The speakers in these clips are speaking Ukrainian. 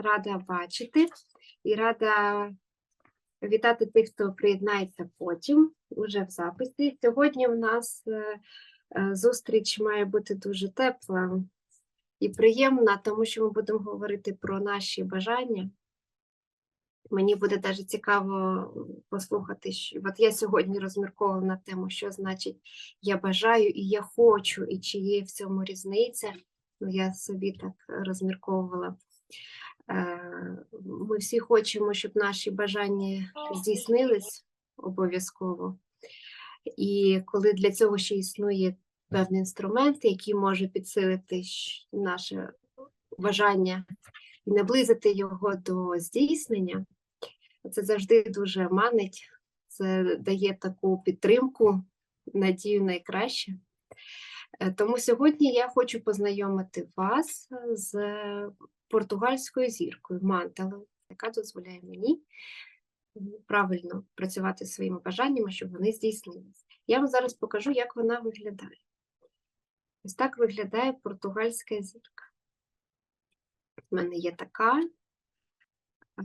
рада бачити і рада вітати тих, хто приєднається потім, уже в записі. Сьогодні у нас е, е, зустріч має бути дуже тепла і приємна, тому що ми будемо говорити про наші бажання. Мені буде дуже цікаво послухати, що от я сьогодні розмірковувала на тему, що значить я бажаю і я хочу, і чи є в цьому різниця. Ну, я собі так розмірковувала. Е, Ми всі хочемо, щоб наші бажання здійснились обов'язково. І коли для цього ще існує певний інструмент, який може підсилити наше бажання і наблизити його до здійснення, це завжди дуже манить, це дає таку підтримку, надію найкраще. Е, Тому сьогодні я хочу познайомити вас з португальською зіркою манталою, яка дозволяє мені правильно працювати зі своїми бажаннями, щоб вони здійснились. Я вам зараз покажу, як вона виглядає. Ось так виглядає португальська зірка. У мене є така.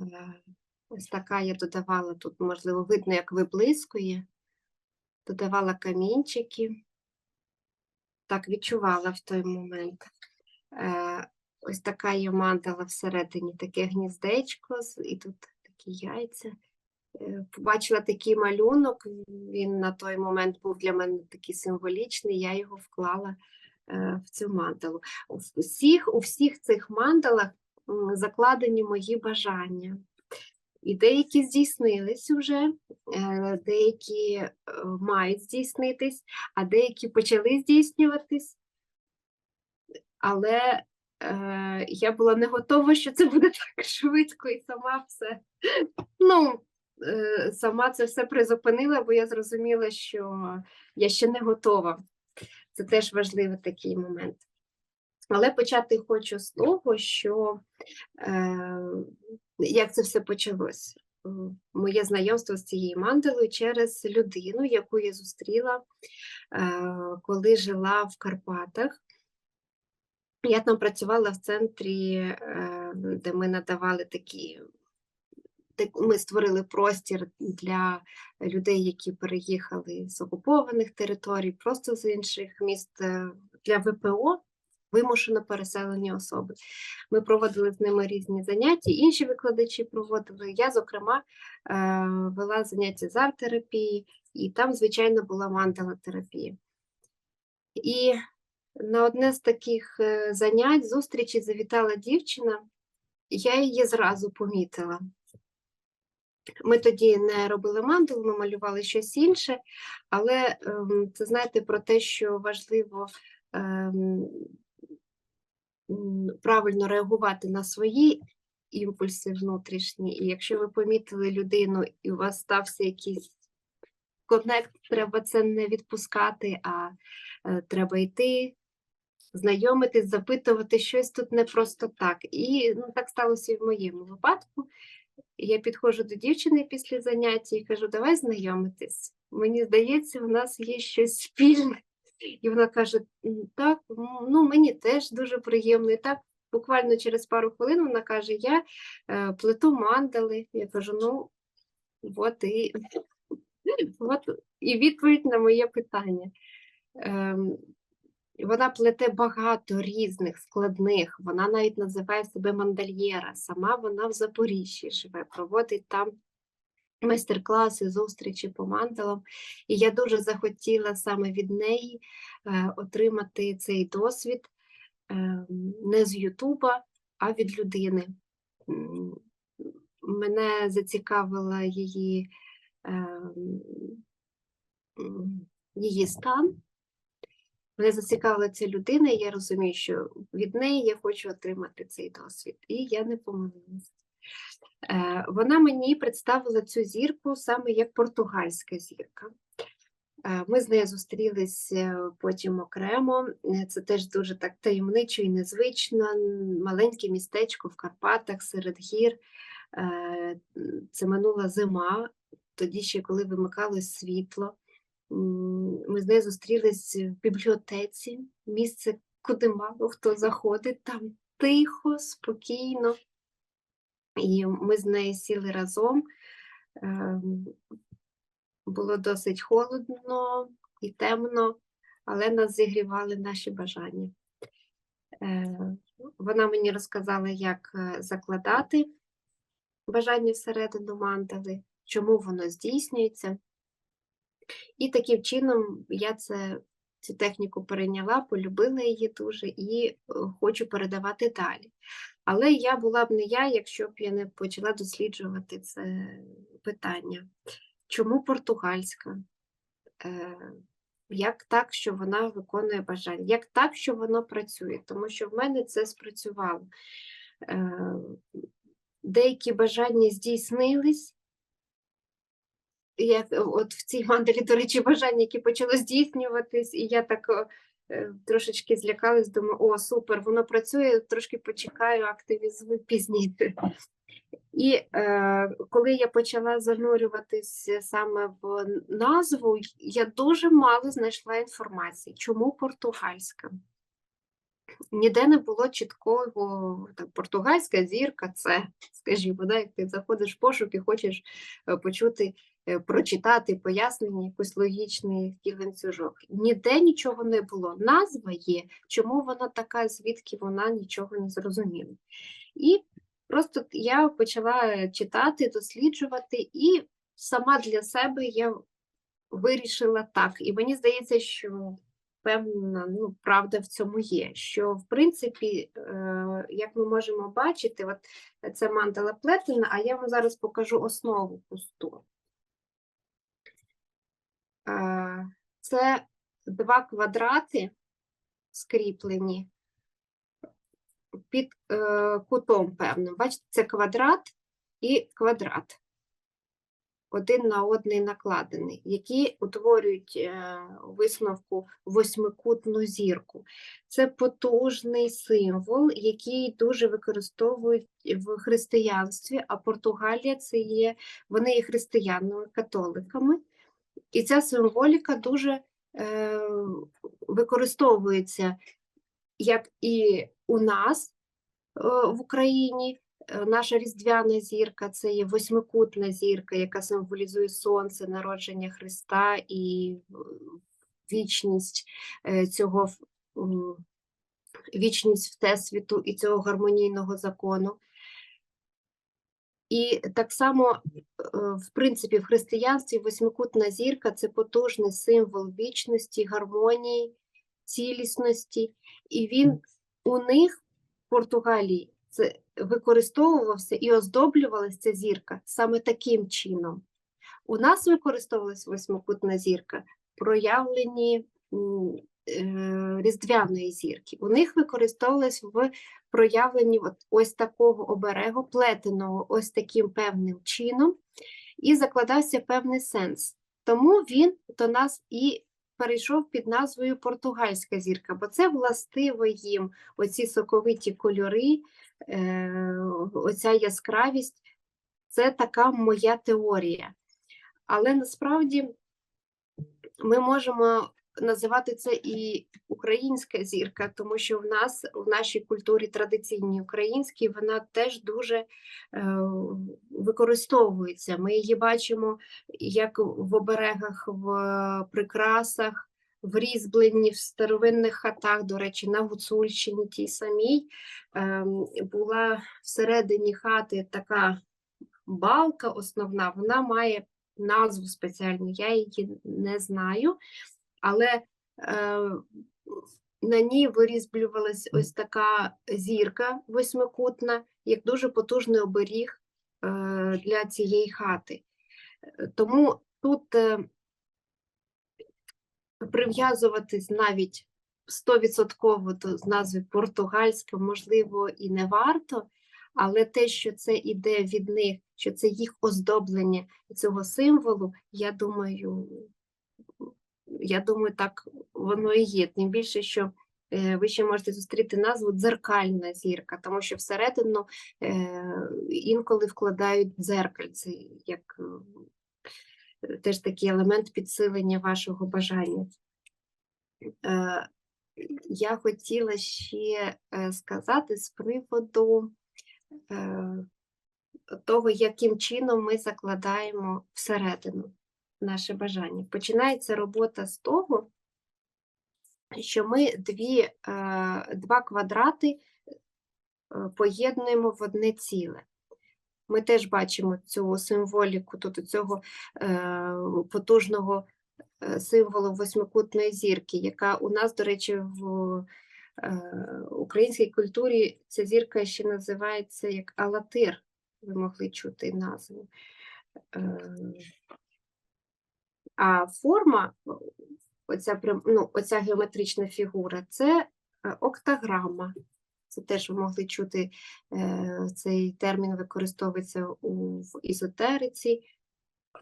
е, Ось така я додавала тут, можливо, видно, як виблискує. Додавала камінчики. Так відчувала в той момент. Ось така є мандала всередині, таке гніздечко, і тут такі яйця. Е, Побачила такий малюнок, він на той момент був для мене такий символічний, я його вклала е, в цю мандалу. У всіх, у всіх цих мандалах закладені мої бажання. І деякі здійснились уже, е, деякі мають здійснитись, а деякі почали здійснюватись. Але е, я була не готова, що це буде так швидко і сама все. Ну, е, сама це все призупинила, бо я зрозуміла, що я ще не готова. Це теж важливий такий момент. Але почати хочу з того, що е, як це все почалось. Моє знайомство з цією мандалою через людину, яку я зустріла, коли жила в Карпатах. Я там працювала в центрі, е, де ми надавали такі. Ми створили простір для людей, які переїхали з окупованих територій, просто з інших міст е, для ВПО, вимушено переселені особи. Ми проводили з ними різні заняття, інші викладачі проводили. Я, зокрема, е, вела заняття з арт-терапії, і там, звичайно, була мандала-терапія. І на одне з таких е, занять, зустрічі завітала дівчина, я її зразу помітила. Ми тоді не робили мандалу, ми малювали щось інше, але ем, це знаєте про те, що важливо ем, правильно реагувати на свої імпульси внутрішні. І якщо ви помітили людину, і у вас стався якийсь коннект, треба це не відпускати, а е, треба йти, знайомитись, запитувати щось тут не просто так. І ну, так сталося і в моєму випадку. Я підходжу до дівчини після заняття і кажу, давай знайомитись. Мені здається, у нас є щось спільне. І вона каже: так, ну мені теж дуже приємно. І так буквально через пару хвилин вона каже: Я е, плету мандали. Я кажу, ну, от і, от і відповідь на моє питання. Вона плете багато різних складних, вона навіть називає себе мандальєра. Сама вона в Запоріжжі живе, проводить там майстер-класи, зустрічі по мандалам. І я дуже захотіла саме від неї е, отримати цей досвід е, не з Ютуба, а від людини. Мене зацікавила її, е, її стан. Мене зацікавила ця людина, і я розумію, що від неї я хочу отримати цей досвід. І я не помилилася. Е, Вона мені представила цю зірку саме як португальська зірка. Е, Ми з нею зустрілись е, потім окремо. Це теж дуже так таємничо і незвично. Маленьке містечко в Карпатах серед гір. Це минула зима, тоді ще коли вимикалось світло. Ми з нею зустрілись в бібліотеці, місце, куди мало хто заходить, там тихо, спокійно. І ми з нею сіли разом. Ем, Було досить холодно і темно, але нас зігрівали наші бажання. Е, Вона мені розказала, як е, закладати бажання всередину мандали, чому воно здійснюється. І таким чином я це, цю техніку перейняла, полюбила її дуже і е, хочу передавати далі. Але я була б не я, якщо б я не почала досліджувати це питання. Чому португальська? Е, Як так, що вона виконує бажання? Як так, що воно працює? Тому що в мене це спрацювало. Е, Деякі бажання здійснились. Як от в цій мандалі, до речі, бажання, які почало здійснюватись, і я так е, трошечки злякалась, думаю, о, супер, воно працює, трошки почекаю, активізую пізніше. І е, коли я почала занурюватись саме в назву, я дуже мало знайшла інформації, чому португальська. Ніде не було чіткого там, португальська зірка, це, скажімо, да, як ти заходиш в пошук і хочеш е, почути, е, прочитати пояснення, якийсь логічний ланцюжок. Ніде нічого не було. Назва є, чому вона така, звідки вона нічого не зрозуміла. І просто я почала читати, досліджувати, і сама для себе я вирішила так. І мені здається, що певна ну, правда в цьому є. Що, в принципі, е, як ми можемо бачити, от це мандала плетена, а я вам зараз покажу основу пусту. Це два квадрати скріплені під е, кутом певним. Бачите, це квадрат і квадрат. Один на одний накладений, які утворюють е, висновку восьмикутну зірку. Це потужний символ, який дуже використовують в християнстві, а Португалія це є, вони є християнами, католиками. І ця символіка дуже е, використовується як і у нас е, в Україні. Е, Наша різдвяна зірка це є восьмикутна зірка, яка символізує сонце, народження Христа і е, вічність цього вічність Всесвіту і цього гармонійного закону. І так само, е, в принципі, в християнстві восьмикутна зірка це потужний символ вічності, гармонії, цілісності, і він у них в Португалії це використовувався і оздоблювалася ця зірка саме таким чином. У нас використовувалась восьмикутна зірка е, різдвяної зірки. У них використовувалась в проявленні от ось такого оберегу, плетеного ось таким певним чином, і закладався певний сенс. Тому він до нас і перейшов під назвою Португальська зірка, бо це властиво їм оці соковиті кольори, е, оця яскравість. Це така моя теорія. Але насправді ми можемо називати це і українська зірка, тому що в нас в нашій культурі традиційній українській вона теж дуже е, використовується. Ми її бачимо як в оберегах, в прикрасах, в різьбленні, в старовинних хатах. До речі, на Гуцульщині тій самій ем, була всередині хати така балка основна, вона має назву спеціальну, я її не знаю, але е, на ній вирізблювалась ось така зірка восьмикутна, як дуже потужний оберіг е, для цієї хати. Тому тут е, прив'язуватись навіть 100% до назви португальська, можливо, і не варто, але те, що це іде від них, що це їх оздоблення цього символу, я думаю, я думаю, так воно і є. Тим більше, що е, ви ще можете зустріти назву дзеркальна зірка, тому що всередину е, інколи вкладають дзеркальце, як е, теж такий елемент підсилення вашого бажання. Я хотіла ще сказати з приводу того, яким чином ми закладаємо всередину наше бажання. Починається робота з того, що ми дві, е, два квадрати е, поєднуємо в одне ціле. Ми теж бачимо цю символіку тут цього е, потужного символу восьмикутної зірки, яка у нас, до речі, в українській культурі ця зірка ще називається як Алатир. Ви могли чути назву. Е, А форма, оця, ну, оця геометрична фігура, це е, октаграма. Це теж ви могли чути, е, цей термін використовується у в езотериці.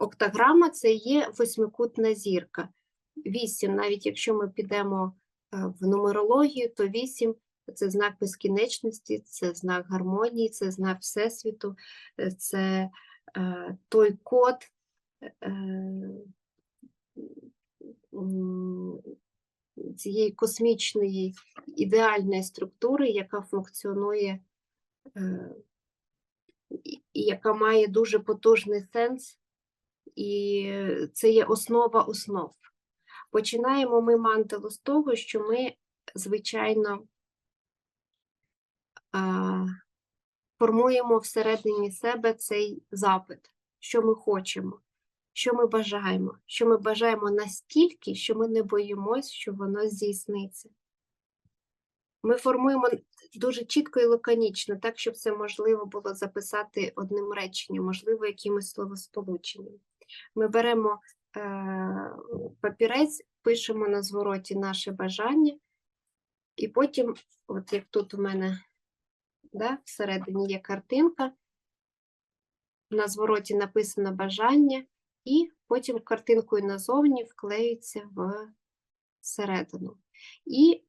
Октаграма це є восьмикутна зірка. Вісім, навіть якщо ми підемо е, в нумерологію, то вісім це знак безкінечності, це знак гармонії, це знак Всесвіту, е, це е, той код. Е, цієї космічної ідеальної структури, яка функціонує е, яка має дуже потужний сенс, і це є основа основ. Починаємо ми мантелу з того, що ми, звичайно, формуємо всередині себе цей запит, що ми хочемо, що ми бажаємо, що ми бажаємо настільки, що ми не боїмось, що воно здійсниться. Ми формуємо дуже чітко і лаконічно, так, щоб це можливо було записати одним реченням, можливо, якимось словосполученням. Ми беремо е, папірець, пишемо на звороті наше бажання, і потім, от як тут у мене да, всередині є картинка, на звороті написано бажання, і потім картинкою назовні вклеюється в середину. І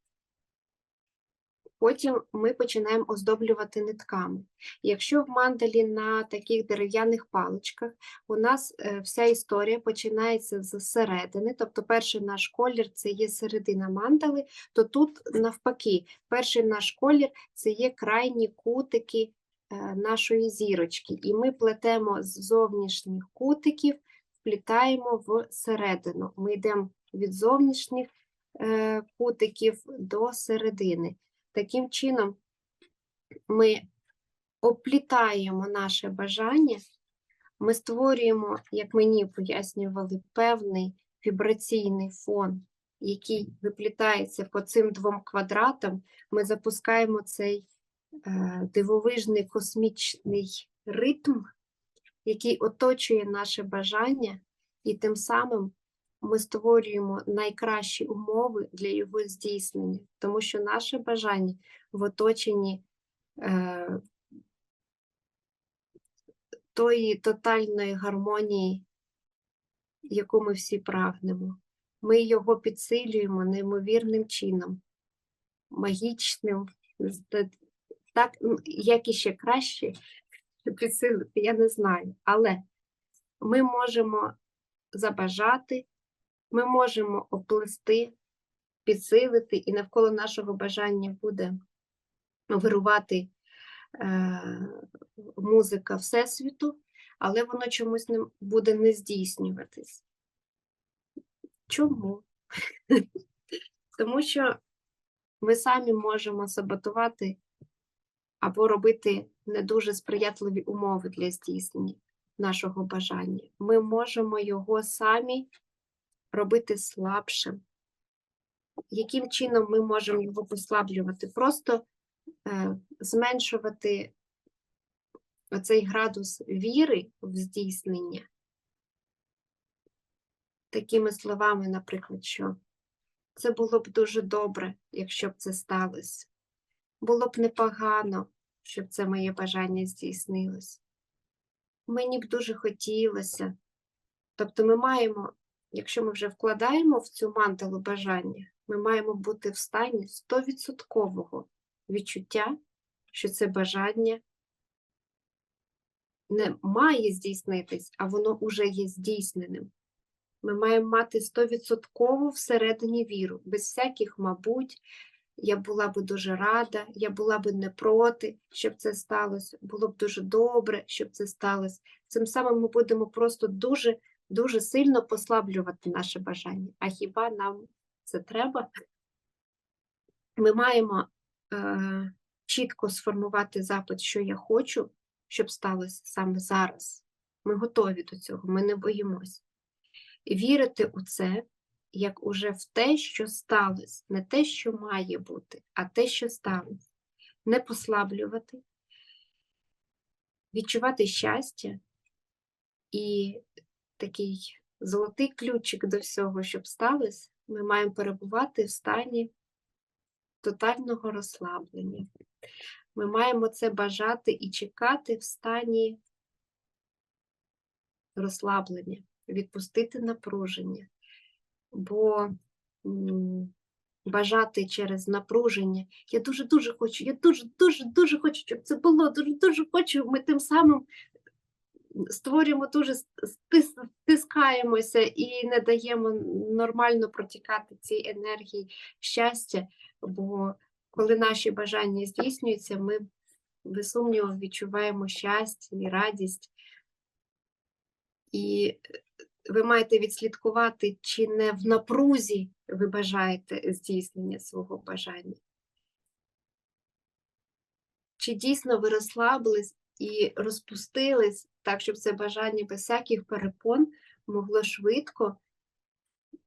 потім ми починаємо оздоблювати нитками. Якщо в мандалі на таких дерев'яних паличках у нас е, вся історія починається з середини, тобто перший наш колір це є середина мандали, то тут навпаки, перший наш колір це є крайні кутики е, нашої зірочки, і ми плетемо з зовнішніх кутиків, вплітаємо в середину. Ми йдемо від зовнішніх е, кутиків до середини. Таким чином ми оплітаємо наше бажання, ми створюємо, як мені пояснювали, певний вібраційний фон, який виплітається по цим двом квадратам. Ми запускаємо цей е, дивовижний космічний ритм, який оточує наше бажання, і тим самим ми створюємо найкращі умови для його здійснення, тому що наше бажання в оточенні е, тої тотальної гармонії, яку ми всі прагнемо. Ми його підсилюємо неймовірним чином, магічним, так, як іще краще підсилити, я не знаю. Але ми можемо забажати, ми можемо оплести, підсилити, і навколо нашого бажання буде вирувати е, музика Всесвіту, але воно чомусь не буде не здійснюватись. Чому? Тому що ми самі можемо саботувати або робити не дуже сприятливі умови для здійснення нашого бажання. Ми можемо його самі робити слабшим. Яким чином ми можемо його послаблювати? Просто е, зменшувати оцей градус віри в здійснення такими словами, наприклад, що це було б дуже добре, якщо б це сталося. Було б непогано, щоб це моє бажання здійснилось. Мені б дуже хотілося. Тобто ми маємо, якщо ми вже вкладаємо в цю мантелу бажання, ми маємо бути в стані 100% відчуття, що це бажання не має здійснитись, а воно вже є здійсненим. Ми маємо мати 100% всередині віру, без всяких, мабуть, Я була би дуже рада, я була би не проти, щоб це сталося. Було б дуже добре, щоб це сталося. Цим самим ми будемо просто дуже, дуже сильно послаблювати наше бажання. А хіба нам це треба? Ми маємо е, чітко сформувати запит, що я хочу, щоб сталося саме зараз. Ми готові до цього, ми не боїмося. Вірити у це, як уже в те, що сталося, не те, що має бути, а те, що сталося. Не послаблювати, відчувати щастя і такий золотий ключик до всього, щоб сталося, ми маємо перебувати в стані тотального розслаблення. Ми маємо це бажати і чекати в стані розслаблення, відпустити напруження, бо бажати через напруження. Я дуже-дуже хочу, я дуже-дуже-дуже хочу, щоб це було, дуже-дуже хочу. Ми тим самим створюємо дуже стискаємося і не даємо нормально протікати цій енергії щастя, бо коли наші бажання здійснюються, ми без сумніву відчуваємо щастя і радість. І ви маєте відслідкувати, чи не в напрузі ви бажаєте здійснення свого бажання. Чи дійсно ви розслабились і розпустились так, щоб це бажання без всяких перепон могло швидко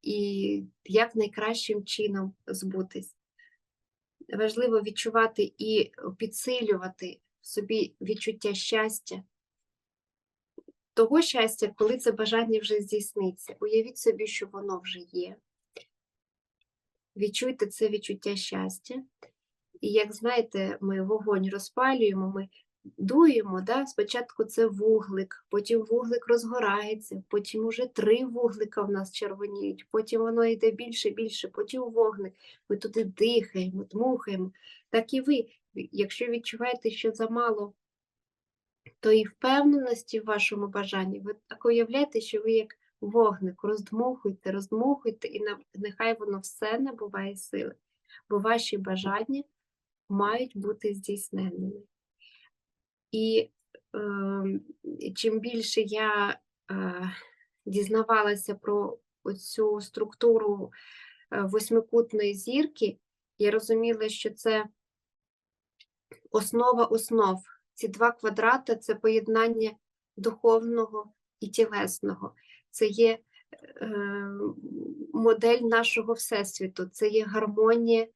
і як найкращим чином збутись. Важливо відчувати і підсилювати в собі відчуття щастя, того щастя, коли це бажання вже здійсниться. Уявіть собі, що воно вже є. Відчуйте це відчуття щастя. І як знаєте, ми вогонь розпалюємо, ми дуємо, да? спочатку це вуглик, потім вуглик розгорається, потім уже три вуглика в нас червоніють, потім воно йде більше, більше, потім вогник. Ми туди дихаємо, дмухаємо. Так і ви, якщо відчуваєте, що замало тої впевненості в вашому бажанні, ви так уявляєте, що ви як вогник, роздмухуйте, роздмухуйте, і нехай воно все набуває сили, бо ваші бажання мають бути здійсненими. І е, чим більше я е, дізнавалася про цю структуру е, восьмикутної зірки, я розуміла, що це основа основ. Ці два квадрати це поєднання духовного і тілесного. Це є е, модель нашого Всесвіту, це є гармонія, е,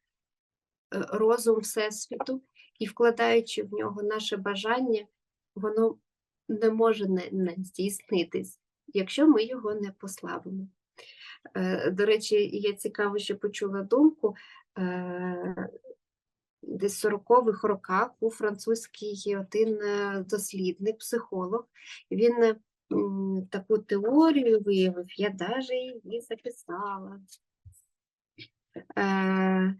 розум Всесвіту, і вкладаючи в нього наше бажання, воно не може не, не здійснитись, якщо ми його не послабимо. Е, До речі, я цікаво, що почула думку. е, Десь в 40-х роках був французький один е, дослідник, психолог. Він е, таку теорію виявив, я навіть її записала. Е,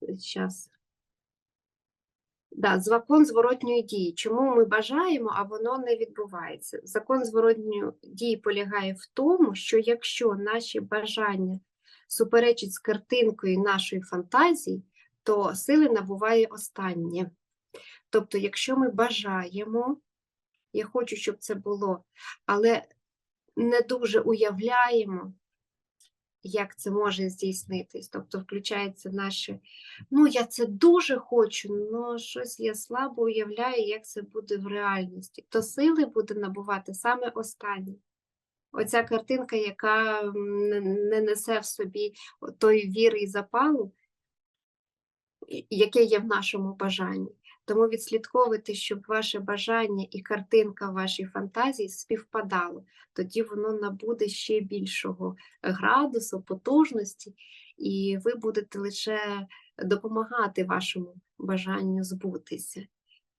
Зараз. Да, закон зворотньої дії. Чому ми бажаємо, а воно не відбувається? Закон зворотньої дії полягає в тому, що якщо наші бажання суперечать з картинкою нашої фантазії, то сили набуває останнє. Тобто, якщо ми бажаємо, я хочу, щоб це було, але не дуже уявляємо, як це може здійснитись. Тобто включається наше, ну я це дуже хочу, але щось я слабо уявляю, як це буде в реальності. То сили буде набувати саме останнє. Оця картинка, яка не не несе в собі той віри і запалу, яке є в нашому бажанні. Тому відслідковуйте, щоб ваше бажання і картинка вашій фантазії співпадало. Тоді воно набуде ще більшого градусу, потужності, і ви будете лише допомагати вашому бажанню збутися.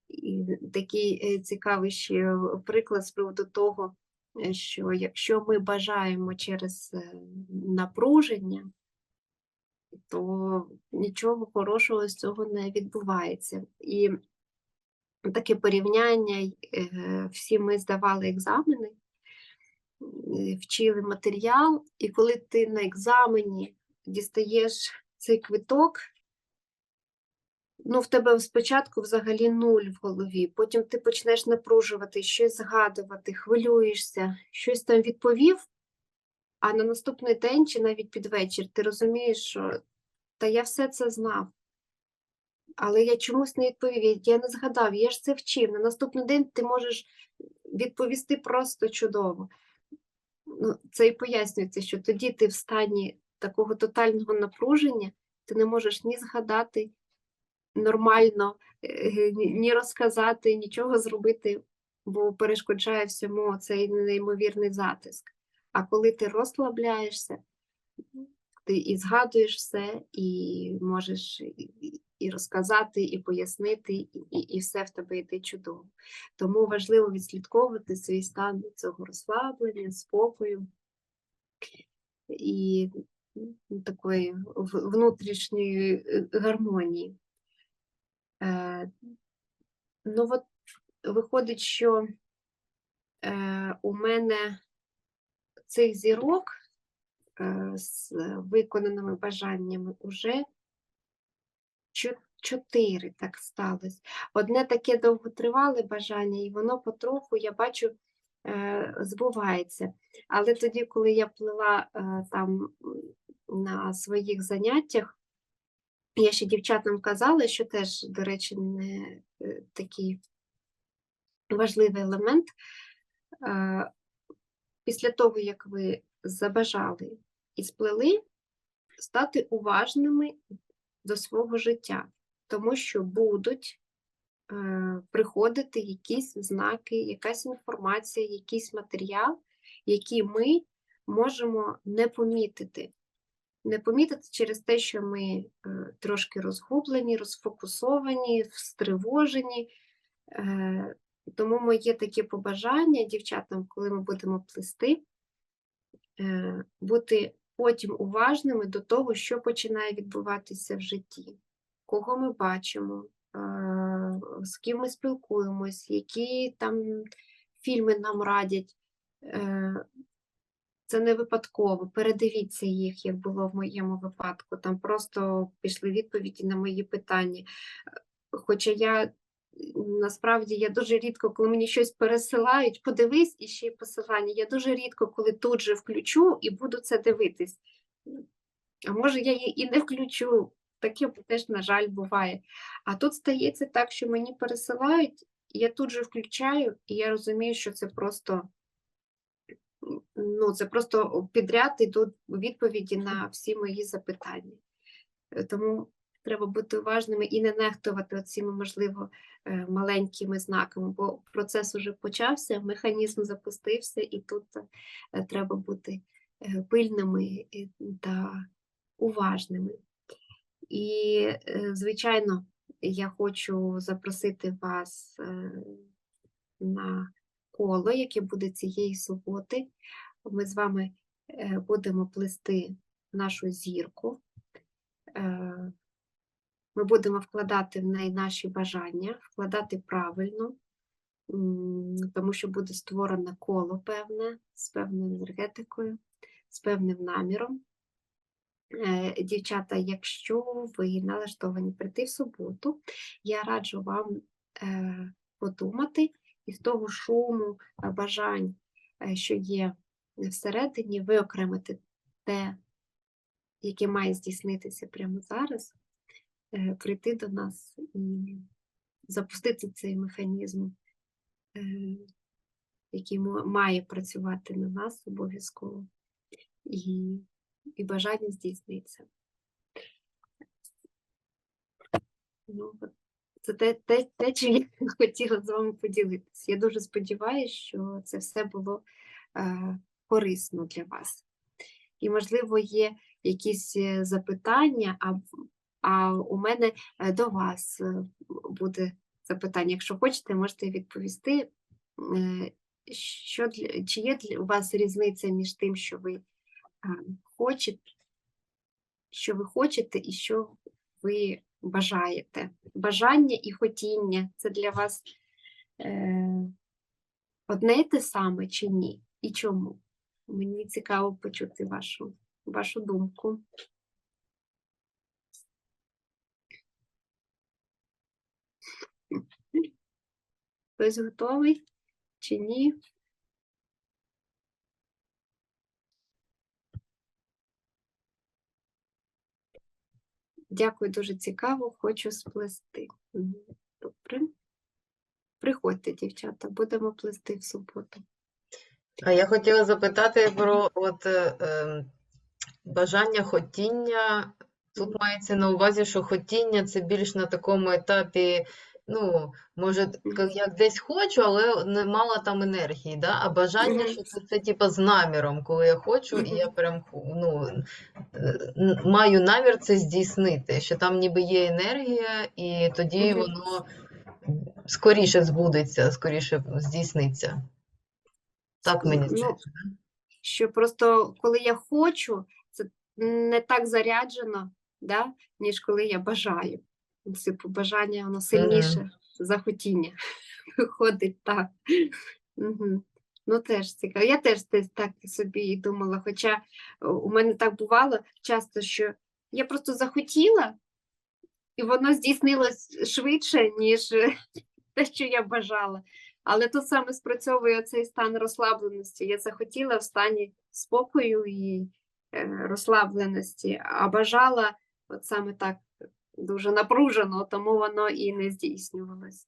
І такий е, цікавий ще приклад з приводу того, що якщо ми бажаємо через е, напруження, то нічого хорошого з цього не відбувається. І таке порівняння, е, всі ми здавали екзамени, е, вчили матеріал, і коли ти на екзамені дістаєш цей квиток, ну, в тебе спочатку взагалі нуль в голові, потім ти почнеш напружувати, щось згадувати, хвилюєшся, щось там відповів, а на наступний день чи навіть під вечір ти розумієш, що та я все це знав. Але я чомусь не відповів, я- не згадав, я ж це вчив. На наступний день ти можеш відповісти просто чудово. Ну, це і пояснюється, що тоді ти в стані такого тотального напруження, ти не можеш ні згадати нормально, е, ні розказати, нічого зробити, бо перешкоджає всьому цей неймовірний затиск. А коли ти розслабляєшся, ти і згадуєш все, і можеш і- розказати, і пояснити, і, і, все в тебе йде чудово. Тому важливо відслідковувати свій стан цього розслаблення, спокою і такої внутрішньої е, гармонії. Е, Ну, от виходить, що е, у мене цих зірок е, з виконаними бажаннями уже чотири так сталося. Одне таке довготривале бажання, і воно потроху, я бачу, е, збувається. Але тоді, коли я плела е, там на своїх заняттях, я ще дівчатам казала, що теж, до речі, не е, такий важливий елемент. Після того, як ви забажали і сплели, стати уважними до свого життя, тому що будуть е, приходити якісь знаки, якась інформація, якийсь матеріал, який ми можемо не помітити. Не помітити через те, що ми е, трошки розгублені, розфокусовані, стривожені. Е, тому моє таке побажання дівчатам, коли ми будемо плести, е, бути потім уважними до того, що починає відбуватися в житті, кого ми бачимо, з ким ми спілкуємось, які там фільми нам радять. Це не випадково. Передивіться їх, як було в моєму випадку. Там просто пішли відповіді на мої питання. Хоча я насправді я дуже рідко, коли мені щось пересилають, подивись і ще й посилання. Я дуже рідко, коли тут же включу і буду це дивитись. А може, я її і не включу. Таке теж, на жаль, буває. А тут стається так, що мені пересилають, я тут же включаю, і я розумію, що це просто ну, це просто підряд ідуть відповіді на всі мої запитання. Е, Тому треба бути уважними і не нехтувати цими, можливо, е, маленькими знаками, бо процес уже почався, механізм запустився, і тут е, треба бути пильними та уважними. І, звичайно, я хочу запросити вас на коло, яке буде цієї суботи. Ми з вами е, будемо плести нашу зірку. Е, Ми будемо вкладати в неї наші бажання, вкладати правильно, тому що буде створено коло певне, з певною енергетикою, з певним наміром. Е, Дівчата, якщо ви налаштовані прийти в суботу, я раджу вам е, подумати із того шуму е, бажань, е, що є всередині, виокремити те, яке має здійснитися прямо зараз, е, прийти до нас і запустити цей механізм, який має працювати на нас обов'язково, і, і бажання здійсниться. Ну, от це те, те, те, чим я хотіла з вами поділитися. Я дуже сподіваюся, що це все було е, корисно для вас. І, можливо, є якісь е, запитання, а, а у мене е, до вас е, буде запитання. Якщо хочете, можете відповісти, що для, чи є для у вас різниця між тим, що ви хочете, що ви хочете і що ви бажаєте. Бажання і хотіння це для вас е, одне й те саме чи ні? І чому? Мені цікаво почути вашу, вашу думку. Хтось готовий чи ні? Дякую, дуже цікаво, хочу сплести. Добре. Приходьте, дівчата, будемо плести в суботу. А я хотіла запитати про от, е, ем, бажання, хотіння. Тут мається на увазі, що хотіння це більш на такому етапі, ну, може, як десь хочу, але не мала там енергії, да? А бажання, що це, це типу з наміром, коли я хочу, і я прям ну, е, маю намір це здійснити, що там ніби є енергія, і тоді воно скоріше збудеться, скоріше здійсниться. Так мені Ну, здається. що просто коли я хочу, це не так заряджено, да, ніж коли я бажаю. Типу, бажання воно сильніше за хотіння. Виходить так. Угу. Ну, теж цікаво. Я теж так собі і думала. Хоча у мене так бувало часто, що я просто захотіла, і воно здійснилось швидше, ніж е, те, що я бажала. Але тут саме спрацьовує цей стан розслабленості. Я захотіла в стані спокою і е, розслабленості, а бажала от саме так дуже напружено, тому воно і не здійснювалось.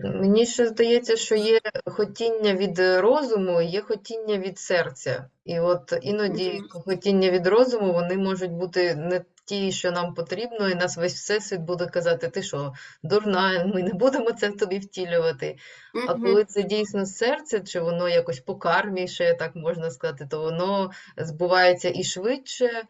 Мені ще здається, що є хотіння від розуму, є хотіння від серця. І от іноді хотіння від розуму, вони можуть бути не ті, що нам потрібно, і нас весь всесвіт буде казати, ти що, дурна, ми не будемо це в тобі втілювати. А коли це дійсно серце, чи воно якось по кармі, ще так можна сказати, то воно збувається і швидше,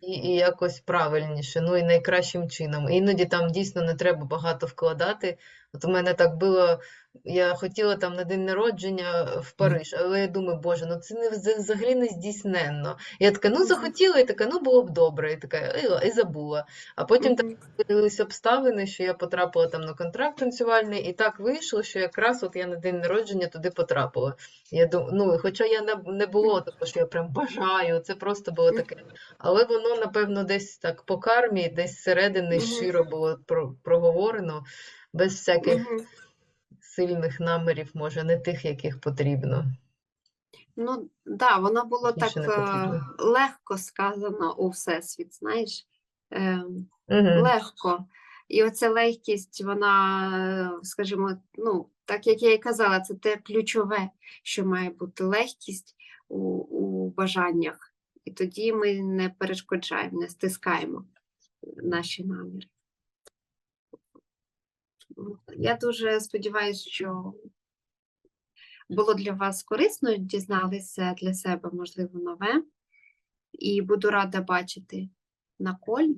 І, і якось правильніше, ну і найкращим чином. Іноді там дійсно не треба багато вкладати. От у мене так було, я хотіла там на день народження в Париж, але я думаю, боже, ну це не взагалі не здійсненно. Я така, ну захотіла, і така, ну було б добре, і така, і, і забула. А потім так з'явилися обставини, що я потрапила там на контракт танцювальний, і так вийшло, що якраз от я на день народження туди потрапила. Я думаю, ну, хоча я не, не було такого, що я прям бажаю, це просто було таке. Але воно, напевно, десь так по кармі, десь зсередини Мгм. щиро було про- проговорено, без всяких Мгм. сильних намірів, може, не тих, яких потрібно. Ну, да, воно було так е, легко сказано у Всесвіт, знаєш. Ем, Угу. легко. І оця легкість, вона, е, скажімо, ну, так як я і казала, це те ключове, що має бути легкість у, у бажаннях. І тоді ми не перешкоджаємо, не стискаємо наші наміри. Я дуже сподіваюся, що було для вас корисно, дізналися для себе, можливо, нове. І буду рада бачити на колі.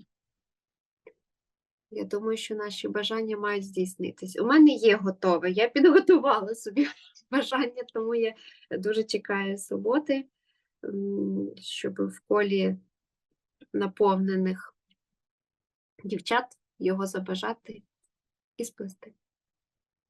Я думаю, що наші бажання мають здійснитись. У мене є готове. Я підготувала собі бажання, тому я дуже чекаю суботи, щоб в колі наповнених дівчат його забажати і сплести.